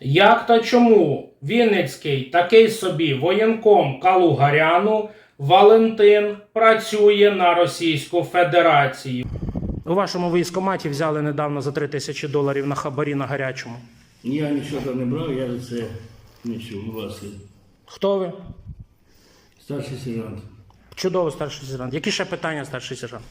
Як та чому Вінницький такий собі воєнком Калугаряну Валентин працює на Російську Федерацію? У вашому військкоматі взяли недавно за 3 тисячі доларів на хабарі на гарячому. Я нічого там не брав, я за це нічого, будь ласка. Хто ви? Старший сержант. Чудово, старший сержант. Які ще питання, старший сержант?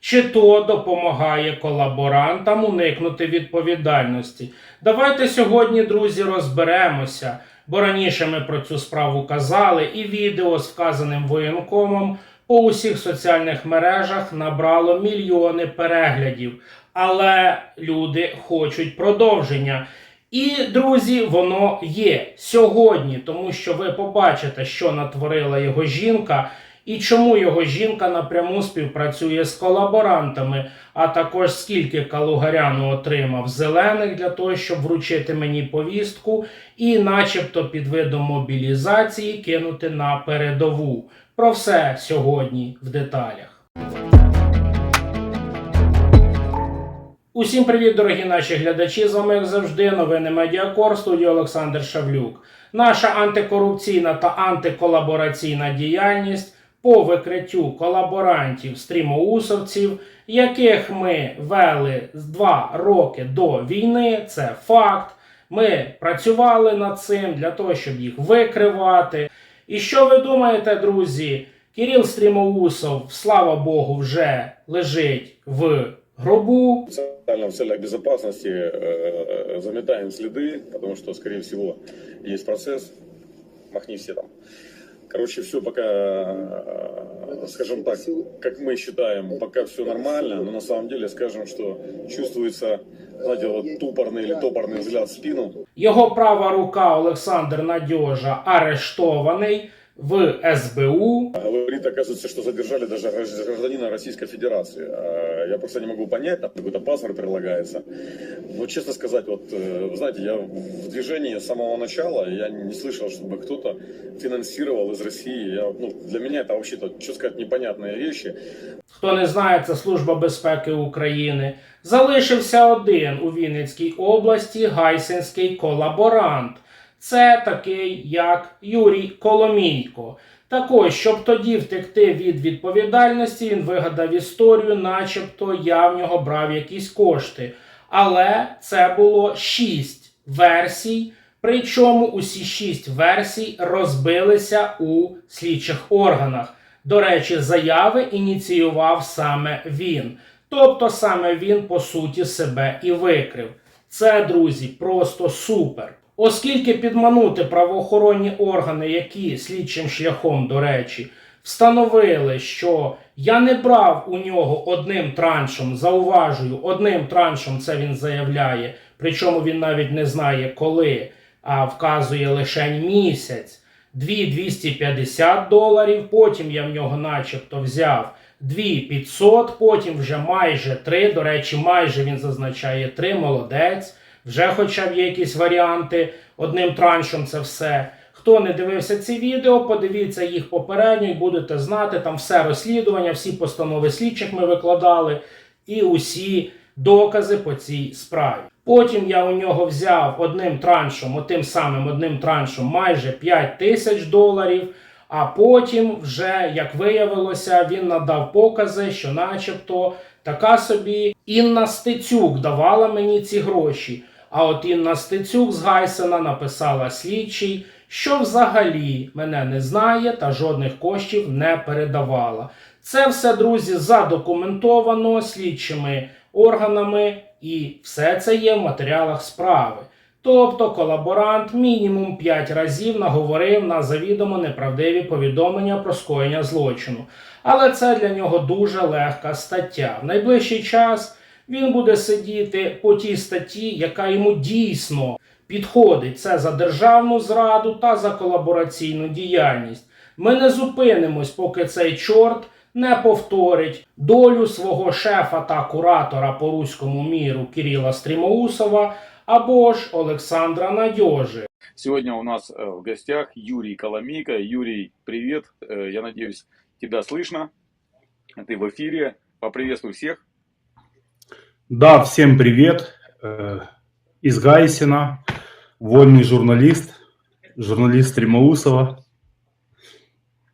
Чи то допомагає колаборантам уникнути відповідальності? Давайте сьогодні, друзі, розберемося, бо раніше ми про цю справу казали, і відео з вказаним воєнкомом по усіх соціальних мережах набрало мільйони переглядів. Але люди хочуть продовження. І, друзі, воно є сьогодні, тому що ви побачите, що натворила його жінка, і чому його жінка напряму співпрацює з колаборантами, а також скільки Калугаряну отримав зелених для того, щоб вручити мені повістку, і, начебто, під видом мобілізації кинути на передову. Про все сьогодні в деталях. Усім привіт, дорогі наші глядачі. З вами, як завжди, новини Медіакор, студія Олександр Шавлюк. Наша антикорупційна та антиколабораційна діяльність по викриттю колаборантів стрімоусовців, яких ми вели два роки до війни. Це факт. Ми працювали над цим для того, щоб їх викривати. І що ви думаєте, друзі? Кирил Стрімоусов, слава Богу, вже лежить в гробу. специально в целях безопасности э, заметаем следы, потому что, скорее всего, есть процесс. Махни все там. Короче, все пока, э, скажем так, как мы считаем, пока все нормально, но на самом деле скажем, что чувствуется, знаете, вот тупорный или топорный взгляд в спину. Його права рука Олександр Надьожа арештований в СБУ. Говорит, оказывается, что задержали даже гражд- гражданина Российской Федерации. А Я просто не могу понять, там какой-то паспорт прилагается. Но, честно сказать, вот, э, вы знаете, я в движении с самого начала, я не слышал, чтобы кто-то финансировал из России. Я, ну, для меня это вообще-то, что сказать, непонятные вещи. Хто не знає, це Служба безпеки України. Залишився один у Вінницькій області гайсинський колаборант. Це такий як Юрій Коломійко. Так ось, щоб тоді втекти від відповідальності, він вигадав історію, начебто я в нього брав якісь кошти. Але це було шість версій. Причому усі шість версій розбилися у слідчих органах. До речі, заяви ініціював саме він. Тобто саме він по суті себе і викрив. Це, друзі, просто супер. Оскільки підманути правоохоронні органи, які слідчим шляхом, до речі, встановили, що я не брав у нього одним траншем, зауважую, одним траншем це він заявляє, причому він навіть не знає коли, а вказує лише місяць. 2250 доларів, потім я в нього начебто взяв 2500, потім вже майже 3, до речі, майже він зазначає 3, молодець. Вже хоча б є якісь варіанти, одним траншем це все. Хто не дивився ці відео, подивіться їх попередньо і будете знати, там все розслідування, всі постанови слідчих ми викладали і усі докази по цій справі. Потім я у нього взяв одним траншем, отим самим одним траншем майже 5 тисяч доларів. А потім, вже як виявилося, він надав покази, що, начебто, така собі Інна Стецюк давала мені ці гроші. А от Інна Стецюк з Гайсена написала слідчий, що взагалі мене не знає та жодних коштів не передавала. Це все, друзі, задокументовано слідчими органами, і все це є в матеріалах справи. Тобто колаборант мінімум 5 разів наговорив на завідомо неправдиві повідомлення про скоєння злочину. Але це для нього дуже легка стаття. В найближчий час він буде сидіти по тій статті, яка йому дійсно підходить. Це за державну зраду та за колабораційну діяльність. Ми не зупинимось, поки цей чорт не повторить долю свого шефа та куратора по руському міру Кирила Стрімоусова або ж Олександра Надьожи. Сегодня у нас э, в гостях Юрий Коломейко. Юрий, привет. Э, Я надеюсь, тебя слышно. Ты в эфире. Поприветствуй всех. Да, всем привет. Э, из Гайсина, вольный журналист, журналист Стремоусова.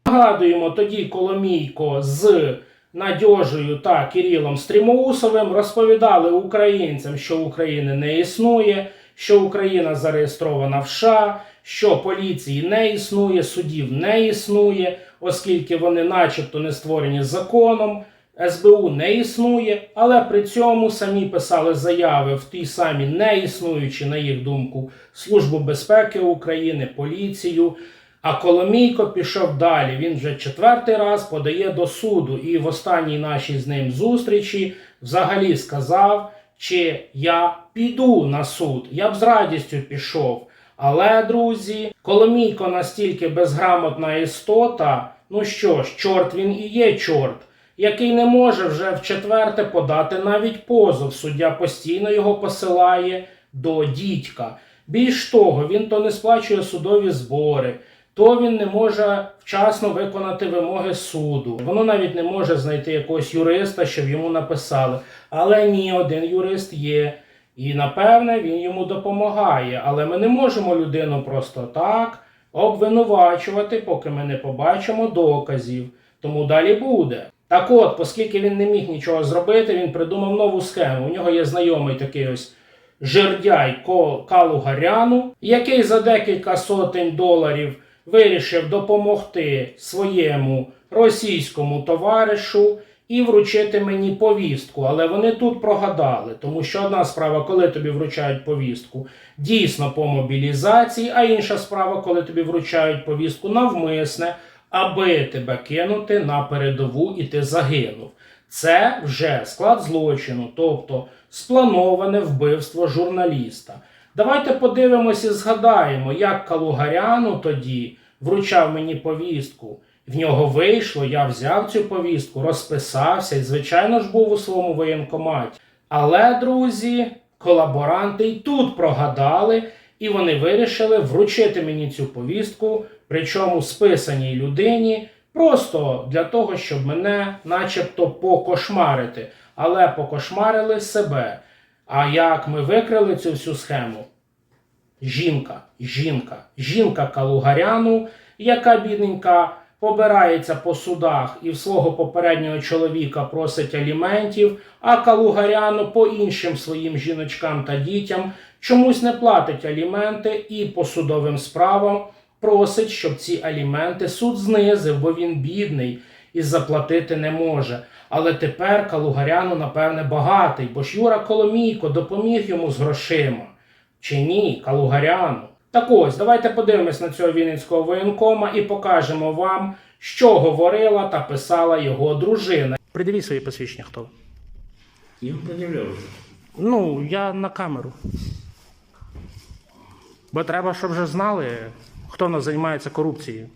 Нагадуємо, тоді Коломійко з Надьожею та Кирилом Стрімоусовим розповідали українцям, що України не існує, що Україна зареєстрована в США, що поліції не існує, судів не існує, оскільки вони, начебто, не створені законом. СБУ не існує, але при цьому самі писали заяви в тій самі не існуючі, на їх думку, Службу безпеки України, поліцію. А Коломійко пішов далі. Він вже четвертий раз подає до суду. І в останній нашій з ним зустрічі взагалі сказав, чи я піду на суд. Я б з радістю пішов. Але, друзі, Коломійко настільки безграмотна істота, ну що ж, чорт він і є чорт, який не може вже в четверте подати навіть позов. Суддя постійно його посилає до дідька. Більш того, він то не сплачує судові збори, то він не може вчасно виконати вимоги суду. Воно навіть не може знайти якогось юриста, щоб йому написали. Але ні, один юрист є. І напевне він йому допомагає. Але ми не можемо людину просто так обвинувачувати, поки ми не побачимо доказів. Тому далі буде. Так от, оскільки він не міг нічого зробити, він придумав нову схему. У нього є знайомий такий ось жердяй Ко- Калу який за декілька сотень доларів вирішив допомогти своєму російському товаришу і вручити мені повістку. Але вони тут прогадали, тому що одна справа, коли тобі вручають повістку, дійсно по мобілізації, а інша справа, коли тобі вручають повістку навмисне, аби тебе кинути на передову і ти загинув. Це вже склад злочину, тобто сплановане вбивство журналіста. Давайте подивимося і згадаємо, як Калугаряну тоді вручав мені повістку. В нього вийшло, я взяв цю повістку, розписався і, звичайно ж, був у своєму воєнкоматі. Але, друзі, колаборанти й тут прогадали, і вони вирішили вручити мені цю повістку, причому списаній людині, просто для того, щоб мене начебто покошмарити. Але покошмарили себе. А як ми викрили цю всю схему? Жінка, жінка, жінка Калугаряну, яка бідненька побирається по судах і в свого попереднього чоловіка просить аліментів, а Калугаряну по іншим своїм жіночкам та дітям чомусь не платить аліменти і по судовим справам просить, щоб ці аліменти суд знизив, бо він бідний і заплатити не може. Але тепер Калугаряну, напевне, багатий, бо ж Юра Коломійко допоміг йому з грошима. Чи ні, Калугаряну? Так ось, давайте подивимось на цього Вінницького воєнкома і покажемо вам, що говорила та писала його дружина. Придивіть свої посвідчення, хто ви. Я пред'являв вже. Ну, я на камеру. Бо треба, щоб вже знали, хто в нас займається корупцією.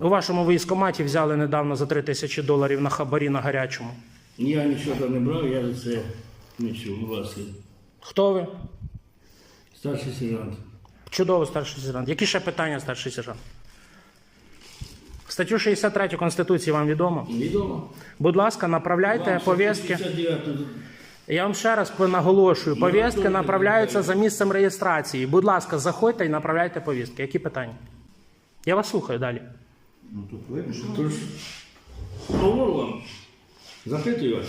У вашому військкоматі взяли недавно за 3 тисячі доларів на хабарі на гарячому. Я нічого там не брав, я за це нічого, будь ласка. Хто ви? Старший сержант. Чудово, старший сержант. Які ще питання, старший сержант? Статтю 63 Конституції вам відомо? Відомо? Будь ласка, направляйте повістки. 159 Я вам ще раз наголошую, повістки направляються за місцем реєстрації. Будь ласка, заходьте і направляйте повістки. Які питання? Я вас слухаю далі. Ну тут Тож, говорю вам, запитую вас.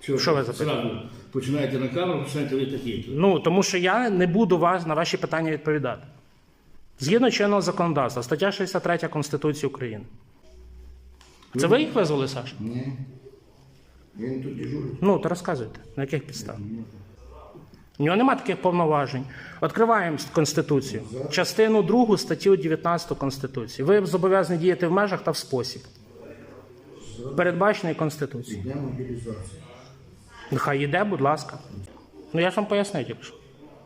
Чого Що ви запитуєте? зразу Починаєте на камеру, починаєте ви такі. Ну тому що я не буду вас на ваші питання відповідати. Згідно чинного законодавства, стаття 63 Конституції України. Це ви їх визвали, Саша? Ні. Він тут дежурить. Ну, то розказуйте, на яких підставах. У нього немає таких повноважень. Відкриваємо Конституцію. Частину 2 статтю 19 Конституції. Ви зобов'язані діяти в межах та в спосіб. Передбачений Конституцією. Йде мобілізація. Нехай йде, будь ласка. Ну я ж вам поясню тільки що.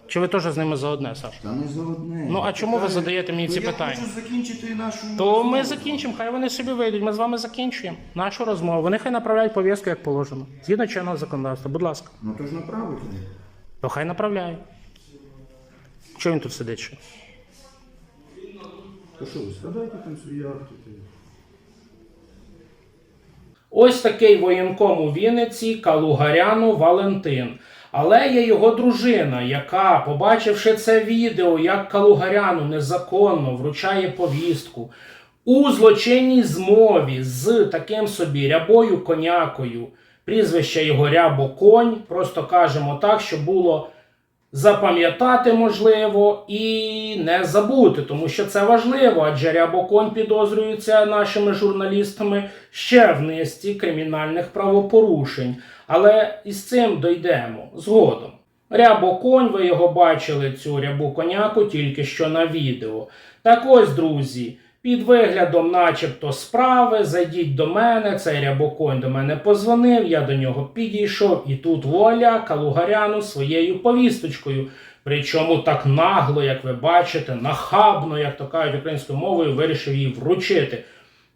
Чи ви теж з ними заодне, Саш? Та не за одне. Ну а чому ви задаєте мені Ну, ці я питання? хочу закінчити нашу... То ми закінчимо, хай вони собі вийдуть. Ми з вами закінчуємо нашу розмову. Вони хай направляють повістку, як положено. Згідно чинного законодавства, будь ласка. Ну то ж направити. То хай направляє. Чого він тут сидить ще? То що ви складайте там свої акти? Ось такий воєнком у Вінниці Калугаряну Валентин. Але є його дружина, яка, побачивши це відео, як Калугаряну незаконно вручає повістку у злочинній змові з таким собі рябою конякою, прізвище його Рябо Конь, просто кажемо так, що було запам'ятати можливо і не забути, тому що це важливо, адже Рябоконь підозрюється нашими журналістами ще в низці кримінальних правопорушень. Але із цим дойдемо згодом. Рябоконь, ви його бачили, цю рябу коняку тільки що на відео. Так ось, друзі, під виглядом, начебто, справи, зайдіть до мене, цей рябоконь до мене позвонив, я до нього підійшов, і тут вуаля Калугаряну своєю повісточкою. Причому так нагло, як ви бачите, нахабно, як то кажуть українською мовою, вирішив її вручити.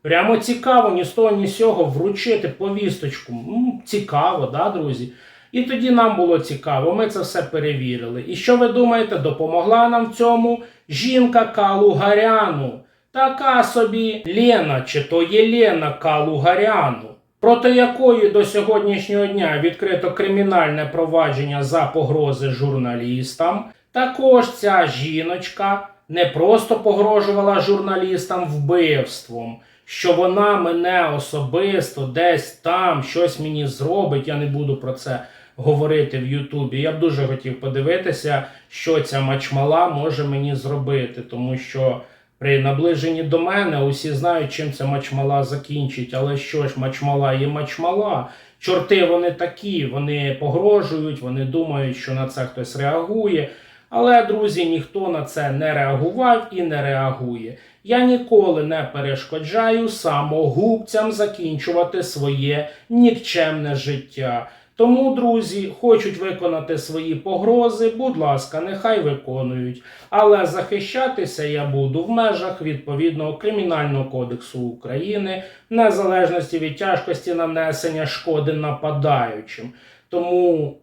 Прямо цікаво, ні з того, ні з сього вручити повісточку. Ну, цікаво, да, друзі? І тоді нам було цікаво, ми це все перевірили. І що ви думаєте, допомогла нам в цьому жінка Калугаряну? Така собі Лена, чи то Єлена Калугаряну, проти якої до сьогоднішнього дня відкрито кримінальне провадження за погрози журналістам. Також ця жіночка не просто погрожувала журналістам вбивством, що вона мене особисто десь там щось мені зробить. Я не буду про це говорити в Ютубі. Я б дуже хотів подивитися, що ця мачмала може мені зробити, тому що. При наближенні до мене усі знають, чим ця мачмала закінчить. Але що ж, мачмала є мачмала. Чорти вони такі, вони погрожують, вони думають, що на це хтось реагує. Але, друзі, ніхто на це не реагував і не реагує. Я ніколи не перешкоджаю самогубцям закінчувати своє нікчемне життя. Тому, друзі, хочуть виконати свої погрози, будь ласка, нехай виконують. Але захищатися я буду в межах відповідного Кримінального кодексу України, незалежності від тяжкості нанесення шкоди нападаючим. Тому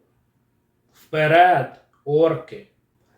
вперед, орки!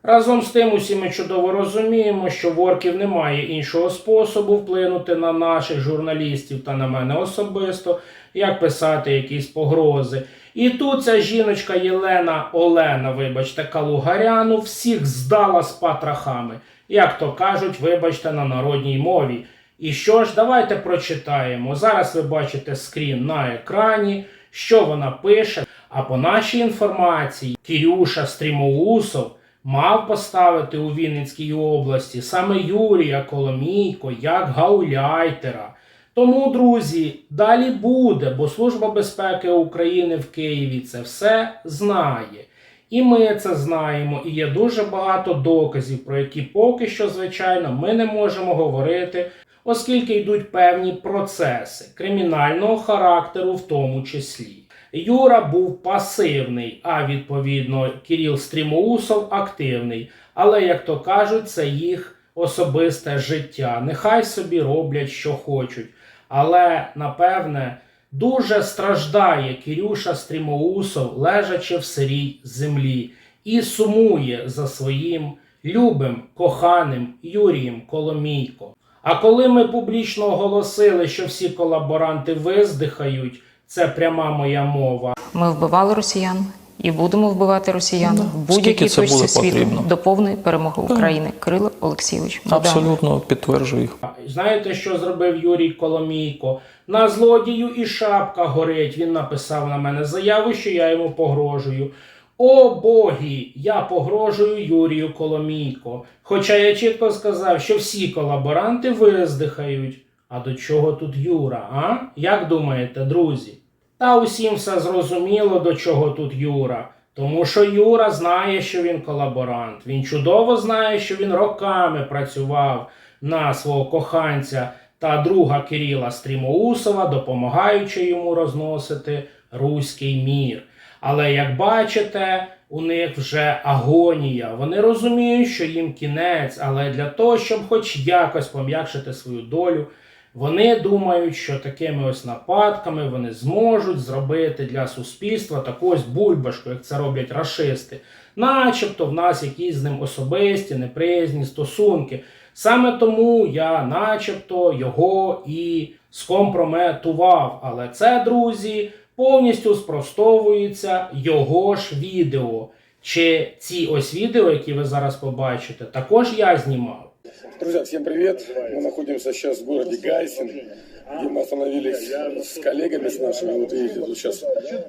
Разом з тим, усі ми чудово розуміємо, що в орків немає іншого способу вплинути на наших журналістів та на мене особисто, як писати якісь погрози. І тут ця жіночка Єлена Олена, вибачте, Калугаряну, всіх здала з патрахами, як то кажуть, вибачте, на народній мові. І що ж, давайте прочитаємо. Зараз ви бачите скрін на екрані, що вона пише. А по нашій інформації, Кірюша Стрімоусов мав поставити у Вінницькій області саме Юрія Коломійко як гауляйтера. Тому, друзі, далі буде, бо Служба безпеки України в Києві це все знає. І ми це знаємо, і є дуже багато доказів, про які поки що, звичайно, ми не можемо говорити, оскільки йдуть певні процеси кримінального характеру, в тому числі. Юра був пасивний, а відповідно Кіріл Стрімоусов активний. Але, як то кажуть, це їх особисте життя. Нехай собі роблять, що хочуть. Але напевне дуже страждає Кірюша Стрімоусов, лежачи в сирій землі, і сумує за своїм любим, коханим Юрієм Коломійко. А коли ми публічно оголосили, що всі колаборанти виздихають, це пряма моя мова. Ми вбивали росіян і будемо вбивати росіян Да. в будь-якій точці світу потрібно? до повної перемоги України. Кирило Олексійович. Богдан. Абсолютно підтверджую. Знаєте, що зробив Юрій Коломійко? На злодію і шапка горить. Він написав на мене заяву, що я йому погрожую. О богі, я погрожую Юрію Коломійко. Хоча я чітко сказав, що всі колаборанти виздихають. А до чого тут Юра, а? Як думаєте, друзі? Та усім все зрозуміло, до чого тут Юра. Тому що Юра знає, що він колаборант. Він чудово знає, що він роками працював на свого коханця та друга Кирила Стрімоусова, допомагаючи йому розносити руський мір. Але як бачите, у них вже агонія. Вони розуміють, що їм кінець, але для того, щоб хоч якось пом'якшити свою долю, вони думають, що такими ось нападками вони зможуть зробити для суспільства таку ось бульбашку, як це роблять рашисти. Начебто в нас якісь з ним особисті, неприязні стосунки. Саме тому я, начебто, його і скомпрометував. Але це, друзі, повністю спростовується його ж відео. Чи ці ось відео, які ви зараз побачите, також я знімав. Друзья, всем привет! Мы находимся сейчас в городе Гайсин, где мы остановились с коллегами с нашими. Вот видите, тут сейчас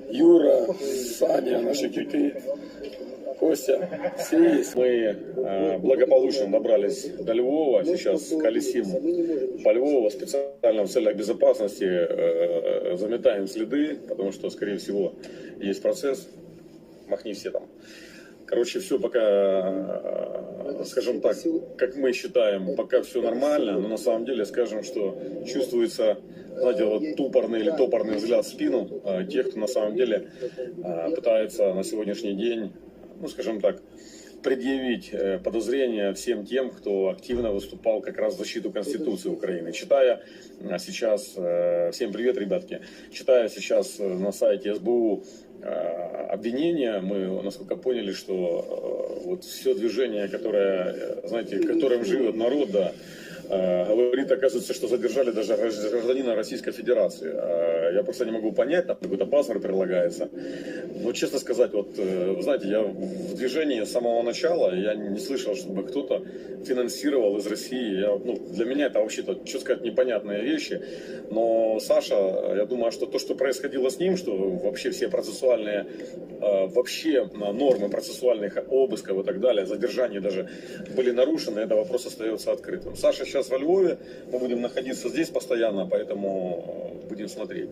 Юра, Саня, наши кюты, Костя, все есть. Мы э, благополучно добрались до Львова, сейчас колесим по Львову специально в целях безопасности, э, заметаем следы, потому что, скорее всего, есть процесс, махни все там. Короче, все пока, скажем так, как мы считаем, пока все нормально, но на самом деле скажем, что чувствуется, знаете, вот тупорный или топорный взгляд в спину э, тех, кто на самом деле э, пытается на сегодняшний день, ну, скажем так, предъявить э, подозрения всем тем, кто активно выступал как раз в защиту Конституции Украины. Читая э, сейчас, э, всем привет, ребятки, читая сейчас э, на сайте СБУ обвинения, мы, насколько поняли, что э, вот все движение, которое, э, знаете, которым живет народ, да, э, говорит, оказывается, что задержали даже гражд- гражданина Российской Федерации. Э, Я просто не могу понять, там какой-то паспорт прилагается. Но, честно сказать, вот, э, знаете, я в движении с самого начала, я не слышал, чтобы кто-то финансировал из России. Я, ну, для меня это вообще-то, что сказать, непонятные вещи. Но Саша, я думаю, что то, что происходило с ним, что вообще все процессуальные, э, вообще э, нормы процессуальных обысков и так далее, задержания даже были нарушены, это вопрос остается открытым. Саша сейчас во Львове, мы будем находиться здесь постоянно, поэтому э, будем смотреть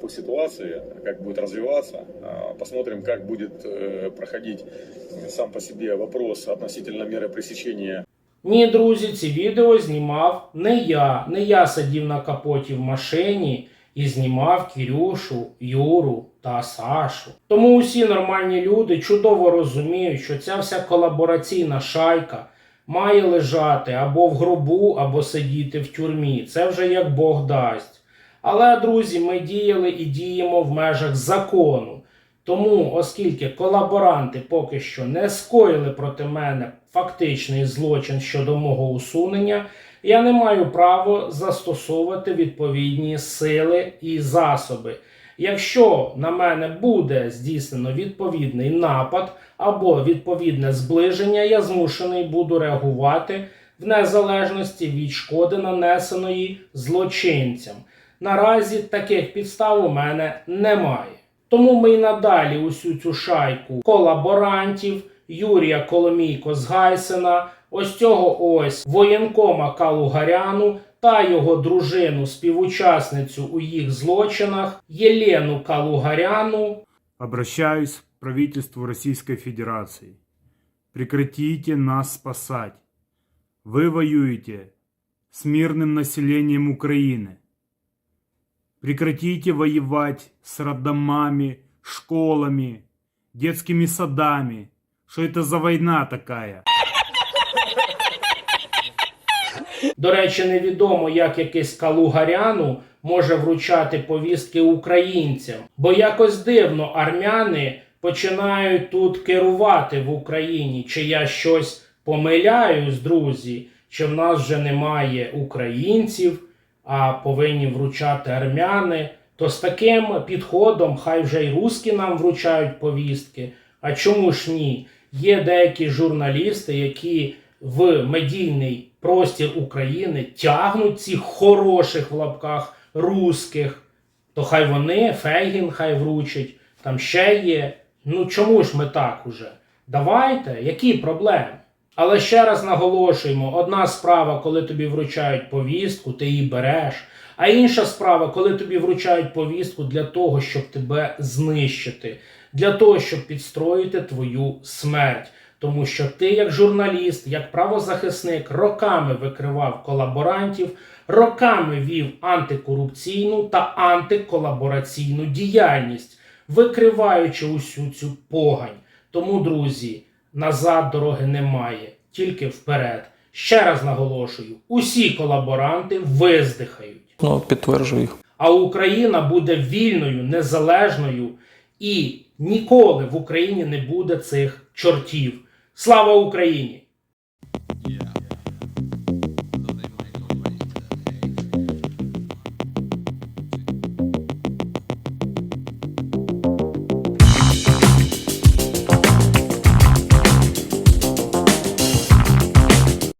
по ситуации, как будет развиваться. А, Посмотрим, как будет э, проходить сам по себе вопрос относительно меры пресечения Ні, друзі, ці відео знімав не я. Не я сидів на капоті в машині і знімав Кірюшу, Юру та Сашу. Тому усі нормальні люди чудово розуміють, що ця вся колабораційна шайка має лежати або в гробу, або сидіти в тюрмі. Це вже як Бог дасть. Але, друзі, ми діяли і діємо в межах закону. Тому, оскільки колаборанти поки що не скоїли проти мене фактичний злочин щодо мого усунення, я не маю права застосовувати відповідні сили і засоби. Якщо на мене буде здійснено відповідний напад або відповідне зближення, я змушений буду реагувати в незалежності від шкоди, нанесеної злочинцям. Наразі таких підстав у мене немає. Тому ми й надалі усю цю шайку колаборантів, Юрія Коломійко з Гайсена, ось цього ось воєнкома Калугаряну та його дружину, співучасницю у їх злочинах Єлену Калугаряну Обращаюсь к правительству Российской Федерации. Прекратите нас спасать. Вы воюете с мирным населением Украины. Прекратите воевать с роддомами, школами, детскими садами. Что это за война такая? До речі, невідомо, як якийсь Калугаряну може вручати повістки українцям, бо якось дивно армяни починають тут керувати в Україні. Чи я щось помиляюсь, друзі? Чи в нас вже немає українців, а повинні вручати армяни? То з таким підходом хай вже й руски нам вручають повістки. А чому ж ні? Є деякі журналісти, які в медійний простір України тягнуть цих хороших в лапках русських, то хай вони, Фейгін хай вручить, там ще є. Ну чому ж ми так уже? Давайте, які проблеми? Але ще раз наголошуємо: одна справа, коли тобі вручають повістку, ти її береш. А інша справа, коли тобі вручають повістку для того, щоб тебе знищити, для того, щоб підстроїти твою смерть. Тому що ти, як журналіст, як правозахисник, роками викривав колаборантів, роками вів антикорупційну та антиколабораційну діяльність, викриваючи усю цю погань. Тому, друзі, назад дороги немає, тільки вперед. Ще раз наголошую: усі колаборанти виздихають. Ну, підтверджую їх. А Україна буде вільною, незалежною і ніколи в Україні не буде цих чортів. Слава Україні!